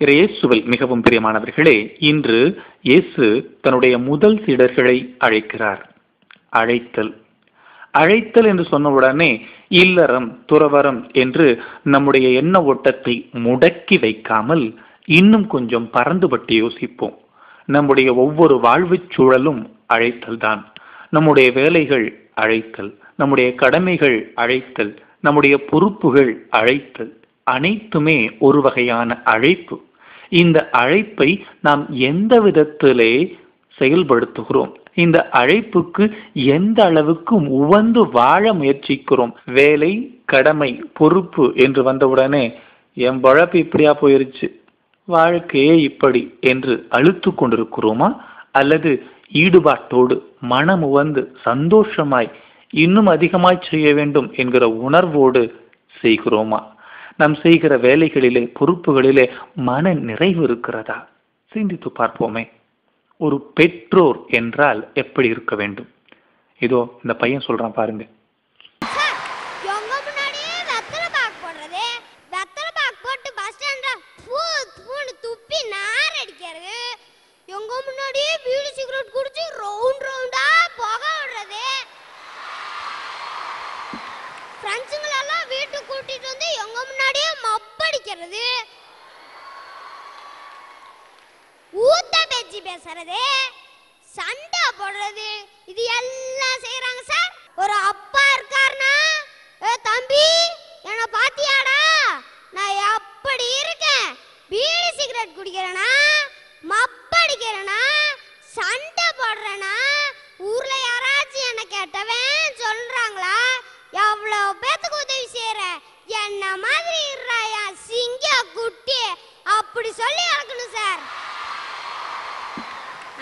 இயேசுவில் மிகவும் பிரியமானவர்களே இன்று இயேசு தன்னுடைய முதல் சீடர்களை அழைக்கிறார். அழைத்தல். அழைத்தல் என்று சொன்னவுடனே இல்லறம் துறவரம் என்று நம்முடைய எண்ண ஓட்டத்தை முடக்கி வைக்காமல் இன்னும் கொஞ்சம் பறந்துபட்டு யோசிப்போம். நம்முடைய ஒவ்வொரு வாழ்வுச் சூழலும் அழைத்தல் தான். நம்முடைய வேலைகள் அழைத்தல். நம்முடைய கடமைகள் அழைத்தல். நம்முடைய பொறுப்புகள் அழைத்தல். அனைத்துமே ஒரு வகையான அழைப்பு. இந்த அழைப்பை நாம் எந்த விதத்திலே செயல்படுத்துகிறோம்? இந்த அழைப்புக்கு எந்த அளவுக்கு உவந்து வாழ முயற்சிக்கிறோம்? வேலை கடமை பொறுப்பு என்று வந்தவுடனே என் பழப்பு இப்படியா போயிருச்சு? வாழ்க்கையே இப்படி என்று அழுத்து கொண்டிருக்கிறோமா? அல்லது ஈடுபாட்டோடு மனம் உவந்து சந்தோஷமாய் இன்னும் அதிகமாய் செய்ய வேண்டும் என்கிற உணர்வோடு செய்கிறோமா? நாம் செய்கிற வேலைகளிலே பொறுப்புகளிலே மன நிறைவு இருக்கிறதா? சிந்தித்து பார்ப்போமே. ஒரு பெற்றோர் என்றால் எப்படி இருக்க வேண்டும்? இதோ இந்த பையன் சொல்றான் பாருங்க. எங்க முன்னாடியே வீடு சிகரெட் குடிச்சு ரவுண்ட் ரவுண்ட் புகை விடுறது ஃப்ரெண்ட்ஸுங்களெல்லாம் வீட்டுக்கு கூட்டிட்டு வந்து எங்க முன்னாடியே மப்படிக்கிறது. ஊத்த பேச்சு பேசுறது சண்டை போடுறது இது எல்லாம் செய்யறாங்க சார் ஒரு அப்பா இருக்காருனா ஏ தம்பி என்ன பாத்தியாடா நான் எப்படி இருக்கேன்? பீடி சிகரெட் குடிக்கிறேனா? அப்படி சொல்லி வளர்க்கணும் சார்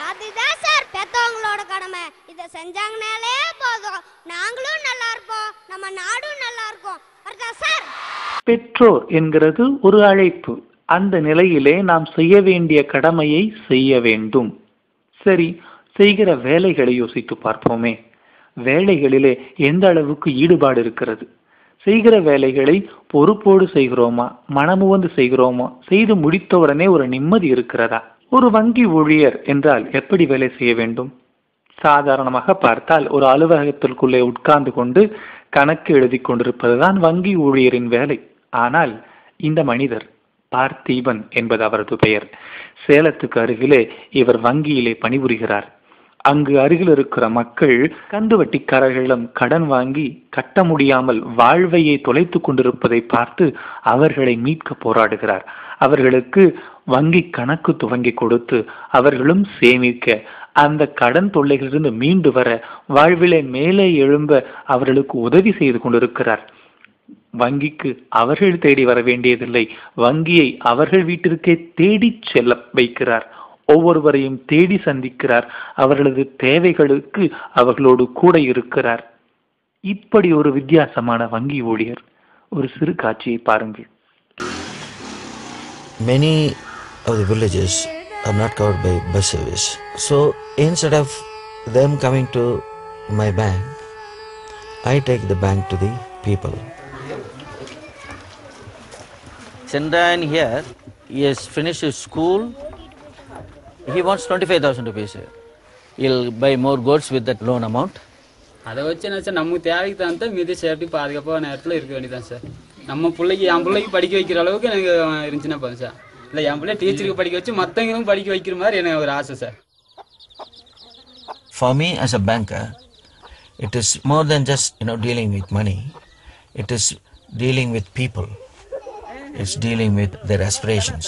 அதுதான் சார் பெத்தவங்களோட கடமை. இதை செஞ்சாங்கனாலே போதும். நாங்களும் நல்லா இருப்போம். நம்ம நாடும் நல்லா இருக்கும். சார் பெற்றோர் என்கிறது ஒரு அழைப்பு. அந்த நிலையிலே நாம் செய்ய வேண்டிய கடமையை செய்ய வேண்டும். சரி செய்கிற வேலைகளை யோசித்து பார்ப்போமே. வேலைகளிலே எந்த அளவுக்கு ஈடுபாடு இருக்கிறது? செய்கிற வேலைகளை பொறுப்போடு செய்கிறோமா? மனமுவந்து செய்கிறோமா? செய்து முடித்தவுடனே ஒரு நிம்மதி இருக்கிறதா? ஒரு வங்கி ஊழியர் என்றால் எப்படி வேலை செய்ய வேண்டும்? சாதாரணமாக பார்த்தால் ஒரு அலுவலகத்திற்குள்ளே உட்கார்ந்து கொண்டு கணக்கு எழுதி கொண்டிருப்பதுதான் வங்கி ஊழியரின் வேலை. ஆனால் இந்த மனிதர் பார்த்தீபன் என்பது அவரது பெயர். சேலத்துக்கு அருகிலே இவர் வங்கியிலே பணிபுரிகிறார். அங்கு அருகில் இருக்கிற மக்கள் கந்து வட்டிக்காரர்களிடம் கடன் வாங்கி கட்ட முடியாமல் வாழ்வையை தொலைத்து கொண்டிருப்பதை பார்த்து அவர்களை மீட்க போராடுகிறார். அவர்களுக்கு வங்கி கணக்கு துவங்கி கொடுத்து அவர்களும் சேமிக்க அந்த கடன் தொல்லைகளிலிருந்து மீண்டு வர வாழ்விலே மேலே எழும்ப அவர்களுக்கு உதவி செய்து கொண்டிருக்கிறார். வங்கிக்கு அவர்கள் தேடி வர வேண்டியதில்லை. வங்கியை அவர்கள் வீட்டிற்கே தேடிச் செல்ல வைக்கிறார். ஒவ்வொருவரையும் தேடி சந்திக்கிறார் அவர்களது தேவைகளுக்கு அவர்களோடு கூட இருக்கிறார் இப்படி ஒரு வித்தியாசமான வங்கி ஊழியர் ஒரு சிறு காட்சியை பாருங்கள் many of the villages are not covered by bus service. So instead of them coming to my bank, I take the bank to the people. Chandran here, he has finished his school. He wants 25,000 rupees. He'll buy more goods with that loan amount. அதை வச்சு என்ன sir நமக்கு தேவைக்கு தகுந்த மீதி safety பாதுகாப்பான நேரத்தில் இருக்க வேண்டியதான் சார் நம்ம பிள்ளைக்கு என் பிள்ளைக்கு படிக்க வைக்கிற அளவுக்கு எனக்கு இருந்துச்சுன்னா போதும் சார் இல்லை என் பிள்ளை டீச்சருக்கு படிக்க வச்சு மற்றவங்களும் படிக்க வைக்கிற மாதிரி எனக்கு ஒரு ஆசை sir For me as a banker, it is more than just you know dealing with money. It is dealing with people. It's dealing with their aspirations.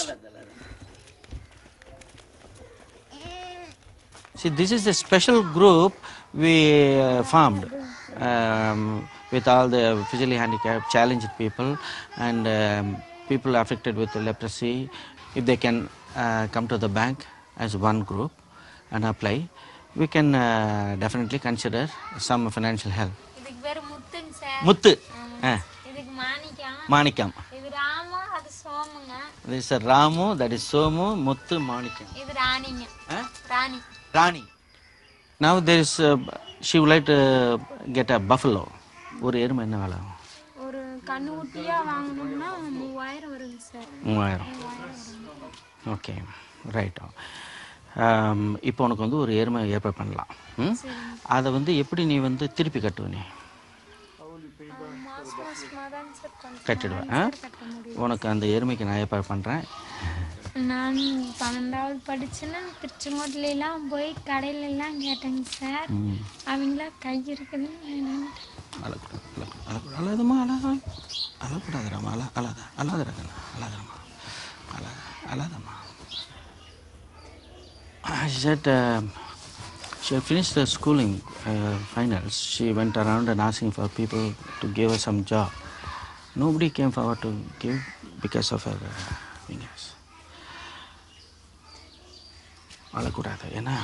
See, this is a special group we uh, formed um, with all the physically handicapped, challenged people, and um, people affected with leprosy. If they can uh, come to the bank as one group and apply, we can uh, definitely consider some financial help. Muttu. Manikam. This is Ramu, that is Somu, Muttu, Manikam. This is Rani. Rani. Now there is, uh, she would like to get a buffalo. ஒரு எருமை என்ன வேலை? ஆகும்? ஒரு கண்ணு குட்டியா வாங்கணும்னா மூவாயிரம் வருங்க சார். மூவாயிரம். ஓகே ரைட் இப்போ உனக்கு வந்து ஒரு எருமை ஏற்பாடு பண்ணலாம். ம்? அதை வந்து எப்படி நீ வந்து திருப்பி கட்டுவ நீ? சார் கொஞ்சம் கட்டிடுவேன் உனக்கு அந்த எருமைக்கு நான் ஏற்பாடு பண்ணுறேன் நான் பன்னெண்டாவது படிச்சேன்னா திருச்செங்கோட்டிலாம் போய் கடையில எல்லாம் கேட்டேங்க சார் அவங்களா கை இருக்குதுன்னு அழாதம்மா அழாத அழக்கூடாதுராம்மா அழ அழாத அழாதரா அழாத அழாதம்மா said uh, she had finished her schooling uh, finals. She went around and asking for people to give her some job. Nobody came forward to give because of her uh, fingers. வாழக்கூடாது. ஏன்னா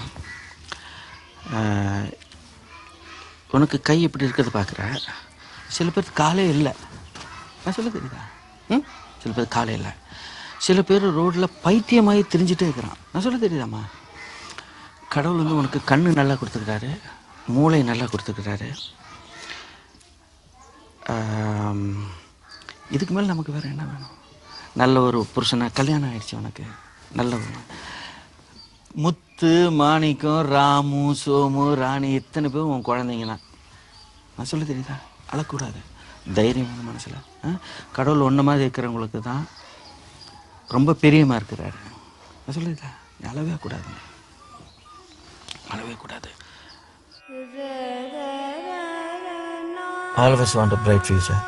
உனக்கு கை இப்படி இருக்கிறது பார்க்குற? சில பேர் காலே இல்லை. நான் சொல்ல தெரியுதா ம்? சில பேர் காலே இல்லை. சில பேர் ரோட்டில் பைத்தியமாகி தெரிஞ்சுட்டே இருக்கிறான். நான் சொல்ல தெரியுதாம்மா கடவுள் வந்து உனக்கு கண்ணு நல்லா கொடுத்துருக்காரு மூளை நல்லா கொடுத்துருக்காரு. இதுக்கு மேலே நமக்கு வேறு என்ன வேணும்? நல்ல ஒரு புருஷனை கல்யாணம் ஆகிடுச்சு உனக்கு. நல்ல ஒரு முத்து மாணிக்கம் ராமு சோமு ராணி இத்தனை பேரும் உன் குழந்தைங்கலாம் நான் சொல்ல தெரியுதா? அழக்கூடாது. தைரியமான மனசில். கடவுள் ஒன்று மாதிரி இருக்கிறவங்களுக்கு தான் ரொம்ப பெரியமாக இருக்கிறாரு. நான் சொல்லுதா அழவே கூடாது. அழவே கூடாது. All of us want a bright future.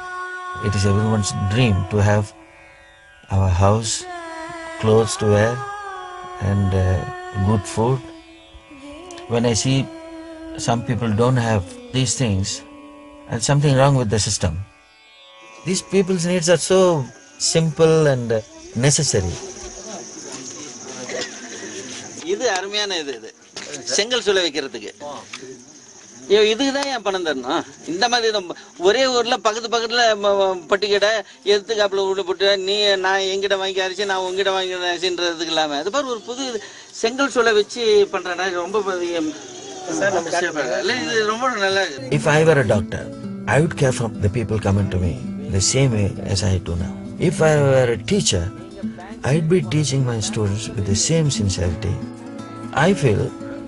It is everyone's dream to have our house, clothes to wear, and uh, good food. When I see some people don't have these things, there's something wrong with the system. These people's needs are so simple and uh, necessary. இது அருமையான இது இது செங்கல் சூளை வைக்கிறதுக்கு ஐயோ இதுக்கு தான் என் பணம் தரணும் இந்த மாதிரி நம்ம ஒரே ஊர்ல பக்கத்து பக்கத்துல ம- ம- பட்டிக்கடை எதுக்காப்புல விட்டு போட்டு நீ நான் எங்கிட்ட வாங்கி அரிசி நான் உங்ககிட்ட வாங்கி அரிசின்றதுக்கு இல்லாம அது பாரு ஒரு புது. செங்கல் சூளை வச்சு பண்றேன்னா ரொம்ப பெரிய இல்ல, இது ரொம்ப நல்லா இருக்கு If I were a doctor, I would care for the people coming to me the same way as I do now. If I were a teacher, I'd be teaching my students with the same sincerity. I feel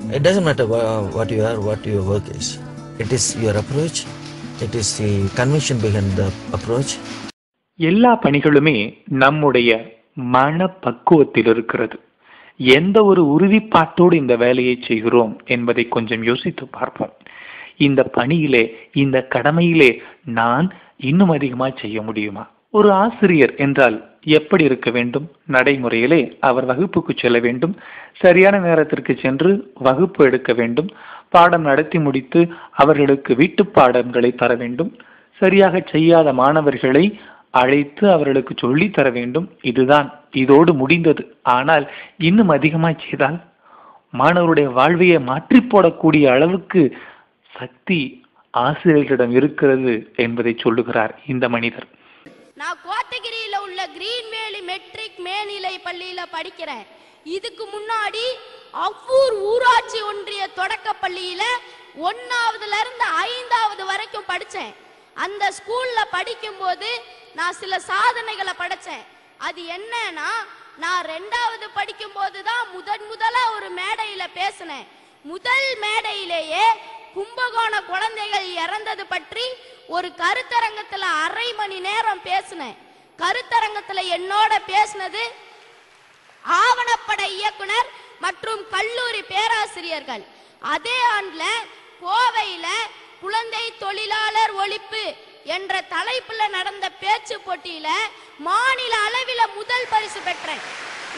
it doesn't matter what you are, what your work is. It is your approach, it is the conviction behind the approach. எல்லா பணிகளுமே நம்முடைய மன பக்குவத்தில் இருக்கிறது எந்த ஒரு உறுதிப்பாட்டோடு இந்த வேலையை செய்கிறோம் என்பதை கொஞ்சம் யோசித்து பார்ப்போம் இந்த பணியிலே இந்த கடமையிலே நான் இன்னும் அதிகமாக செய்ய முடியுமா ஒரு ஆசிரியர் என்றால் எப்படி இருக்க வேண்டும்? நடைமுறையிலே அவர் வகுப்புக்கு செல்ல வேண்டும். சரியான நேரத்திற்கு சென்று வகுப்பு எடுக்க வேண்டும். பாடம் நடத்தி முடித்து அவர்களுக்கு வீட்டு பாடங்களை தர வேண்டும். சரியாக செய்யாத மாணவர்களை அழைத்து அவர்களுக்கு சொல்லித் தர வேண்டும். இதுதான் இதோடு முடிந்தது. ஆனால் இன்னும் அதிகமாக செய்தால்? மாணவருடைய வாழ்வையை மாற்றி போடக்கூடிய அளவுக்கு சக்தி ஆசிரியர்களிடம் இருக்கிறது என்பதை சொல்லுகிறார் இந்த மனிதர். நான் கோத்தகிரியில உள்ள கிரீன் வேலி மெட்ரிக் மேல்நிலை பள்ளியில படிக்கிறேன். இதுக்கு முன்னாடி அவ்வூர் ஊராட்சி ஒன்றிய தொடக்க பள்ளியில ஒன்னாவதுல இருந்து ஐந்தாவது வரைக்கும் படிச்சேன். அந்த ஸ்கூல்ல படிக்கும்போது நான் சில சாதனைகளை படைச்சேன். அது என்னன்னா நான் ரெண்டாவது படிக்கும்போது தான் முதன் முதலா ஒரு மேடையில பேசினேன். முதல் மேடையிலேயே கும்பகோண குழந்தைகள் இறந்தது பற்றி ஒரு கருத்தரங்கத்துல அரை மணி நேரம் பேசினேன். கருத்தரங்கத்துல என்னோட பேசினது ஆவணப்பட இயக்குனர் மற்றும் கல்லூரி பேராசிரியர்கள். அதே ஆண்டுல கோவையில குழந்தை தொழிலாளர் ஒழிப்பு என்ற தலைப்புல நடந்த பேச்சு போட்டியில மாநில அளவில முதல் பரிசு பெற்றேன்.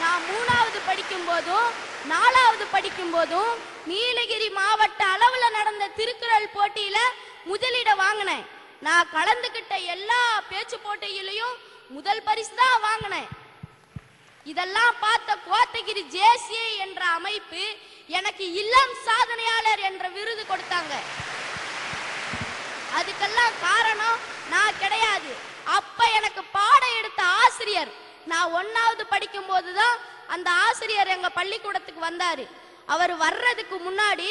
நான் மூணாவது படிக்கும் போதும் நாலாவது படிக்கும் போதும் நீலகிரி மாவட்ட அளவுல நடந்த திருக்குறள் போட்டியில முதலிட வாங்கினேன். நான் கலந்துகிட்ட எல்லா பேச்சு போட்டியிலையும் முதல் பரிசு தான் வாங்கினேன். இதெல்லாம் பார்த்த கோத்தகிரி ஜேசிஐ என்ற அமைப்பு எனக்கு இளம் சாதனையாளர் என்ற விருது கொடுத்தாங்க. அதுக்கெல்லாம் காரணம் நான் கிடையாது. அப்ப எனக்கு பாடம் எடுத்த ஆசிரியர் நான் ஒன்னாவது படிக்கும் போதுதான் அந்த ஆசிரியர் எங்க பள்ளிக்கூடத்துக்கு வந்தாரு. அவர் வர்றதுக்கு முன்னாடி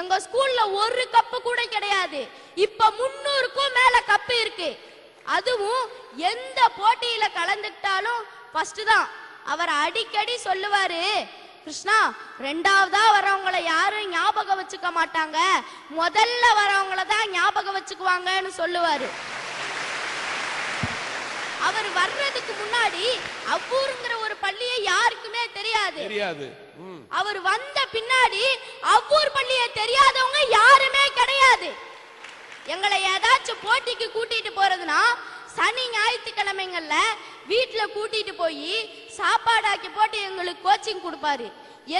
எங்க ஸ்கூல்ல ஒரு கப்பு கூட கிடையாது. இப்ப முன்னூறுக்கும் மேல கப்பு இருக்கு. அதுவும் எந்த போட்டியில கலந்துக்கிட்டாலும் ஃபர்ஸ்ட் தான். அவர் அடிக்கடி சொல்லுவாரு கிருஷ்ணா ரெண்டாவதா வரவங்கள யாரும் ஞாபகம் வச்சுக்க மாட்டாங்க. முதல்ல வரவங்கள தான் ஞாபகம் வச்சுக்குவாங்கன்னு சொல்லுவாரு. அவர் வர்றதுக்கு முன்னாடி அவ்வூருங்கிற ஒரு பள்ளியை யாருக்குமே தெரியாது. தெரியாது. அவர் வந்த பின்னாடி அவ்வூர் பள்ளியை தெரியாதவங்க யாருமே கிடையாது. எங்களை ஏதாச்சும் போட்டிக்கு கூட்டிட்டு போறதுனா சனி ஞாயிற்றுக்கிழமைங்கள்ல வீட்டுல கூட்டிட்டு போய் சாப்பாடாக்கி போட்டு எங்களுக்கு கோச்சிங் கொடுப்பாரு.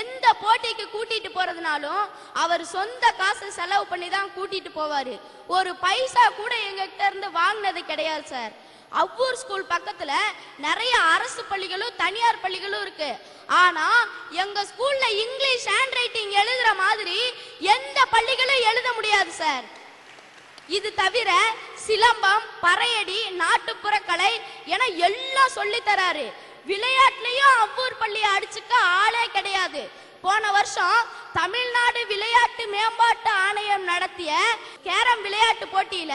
எந்த போட்டிக்கு கூட்டிட்டு போறதுனாலும் அவர் சொந்த காசு செலவு பண்ணி தான் கூட்டிட்டு போவாரு. ஒரு பைசா கூட எங்ககிட்ட இருந்து வாங்கினது கிடையாது சார். அவ்வூர் ஸ்கூல் பக்கத்துல நிறைய அரசு பள்ளிகளும் தனியார் பள்ளிகளும் இருக்கு. ஆனா எங்க ஸ்கூல்ல இங்கிலீஷ் ஹேண்ட் ரைட்டிங் எழுதுற மாதிரி எந்த பள்ளிகளும் எழுத முடியாது சார் இது தவிர சிலம்பம் பறையடி நாட்டுப்புற கலை என எல்லாம் சொல்லி தராரு. விளையாட்டுலயும் அவ்வூர் பள்ளியை அடிச்சுக்க ஆளே கிடையாது. போன வருஷம் தமிழ்நாடு விளையாட்டு மேம்பாட்டு ஆணையம் நடத்திய கேரம் விளையாட்டு போட்டியில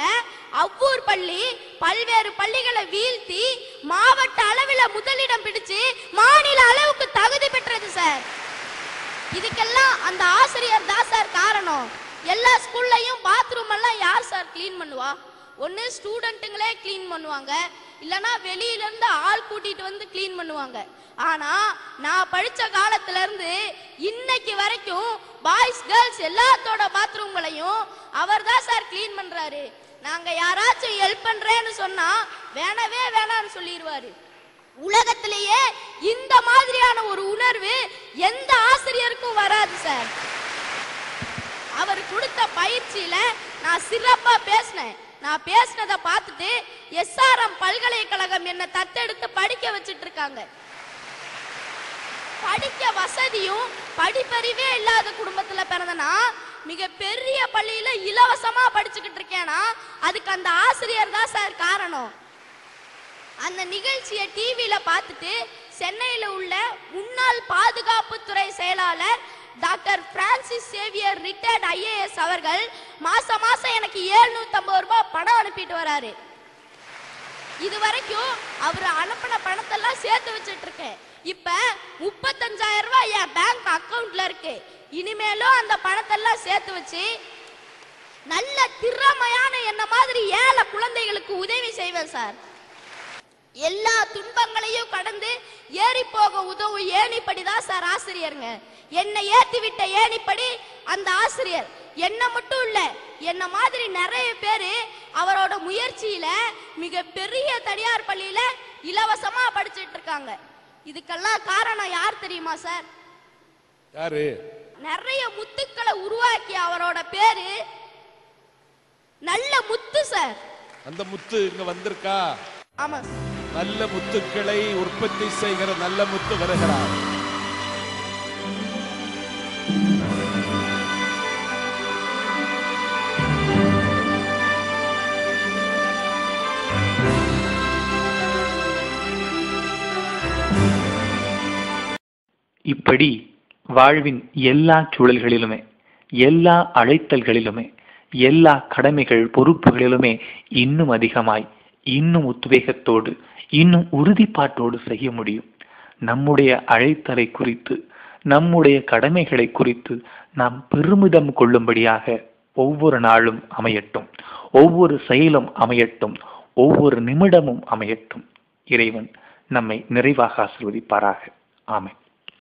அவ்வூர் பள்ளி பல்வேறு பள்ளிகளை வீழ்த்தி மாவட்ட அளவில் முதலிடம் பிடிச்சு மாநில அளவுக்கு தகுதி பெற்றது சார் இதுக்கெல்லாம் அந்த ஆசிரியர் தான் சார் காரணம். எல்லா ஸ்கூல்லையும் பாத்ரூம் எல்லாம் யார் சார் க்ளீன் பண்ணுவா? ஒன்று ஸ்டூடெண்ட்டுங்களே க்ளீன் பண்ணுவாங்க. இல்லைன்னா வெளியில இருந்து ஆள் கூட்டிகிட்டு வந்து க்ளீன் பண்ணுவாங்க. ஆனால் நான் படித்த காலத்துலேருந்து இன்னைக்கு வரைக்கும் பாய்ஸ் கேர்ள்ஸ் எல்லாத்தோட பாத்ரூம்களையும் அவர் தான் சார் க்ளீன் பண்ணுறாரு நாங்க யாராச்சும் ஹெல்ப் பண்றேன்னு சொன்னா வேணவே வேணாம்னு சொல்லிடுவாரு உலகத்திலேயே இந்த மாதிரியான ஒரு உணர்வு எந்த ஆசிரியருக்கும் வராது சார் அவர் கொடுத்த பயிற்சியில நான் சிறப்பா பேசினேன். நான் பேசினதை பார்த்துட்டு எஸ்ஆர்எம் பல்கலைக்கழகம் என்ன தத்தெடுத்து படிக்க வச்சிட்டு இருக்காங்க படிக்க வசதியும் படிப்பறிவே இல்லாத குடும்பத்துல பிறந்தனா மிக பெரிய பள்ளியில இலவசமா படிச்சுக்கிட்டு இருக்கேனா? அதுக்கு அந்த ஆசிரியர் தான் சார் காரணம். அந்த நிகழ்ச்சியை டிவியில பார்த்துட்டு சென்னையில உள்ள முன்னாள் பாதுகாப்புத்துறை செயலாளர் doctor Francis Xavier retired IAS அவர்கள் மாச மாசம் எனக்கு 750 ரூபாய் பணம் அனுப்பிட்டு வராரு. இது வரைக்கும் அவர் அனுப்பின பணத்தெல்லாம் சேர்த்து வச்சுட்டு இருக்கேன். இப்ப முப்பத்தஞ்சாயிரம் ரூபாய் என் பேங்க் அக்கவுண்ட்ல இருக்கு. இனிமேலும் அந்த பணத்தெல்லாம் சேர்த்து வச்சு நல்ல திறமையான என்ன மாதிரி ஏழை குழந்தைகளுக்கு உதவி செய்வேன் சார். எல்லா துன்பங்களையும் கடந்து ஏறி போக உதவும் ஏணிப்படி தான் சார் ஆசிரியருங்க. என்னை ஏத்தி விட்ட ஏணிப்படி அந்த ஆசிரியர். என்ன மட்டும் இல்ல என்ன மாதிரி நிறைய பேரு அவரோட முயற்சியில மிக பெரிய தனியார் பள்ளியில இலவசமா படிச்சிட்டு இருக்காங்க. இதுக்கெல்லாம் காரணம் யார் தெரியுமா சார்? யாரு? நிறைய முத்துக்களை உருவாக்கி அவரோட பேரு நல்ல முத்து சார். அந்த முத்து இங்க வந்திருக்கா? ஆமா. நல்ல முத்துக்களை உற்பத்தி செய்கிற நல்ல முத்து வருகிறார். இப்படி வாழ்வின் எல்லா சூழல்களிலுமே எல்லா அழைத்தல்களிலுமே எல்லா கடமைகள் பொறுப்புகளிலுமே இன்னும் அதிகமாய் இன்னும் உத்வேகத்தோடு இன்னும் உறுதிப்பாட்டோடு செய்ய முடியும். நம்முடைய அழைத்தலை குறித்து நம்முடைய கடமைகளை குறித்து நாம் பெருமிதம் கொள்ளும்படியாக ஒவ்வொரு நாளும் அமையட்டும் ஒவ்வொரு செயலும் அமையட்டும் ஒவ்வொரு நிமிடமும் அமையட்டும். இறைவன் நம்மை நிறைவாக ஆசிர்வதிப்பாராக. ஆமை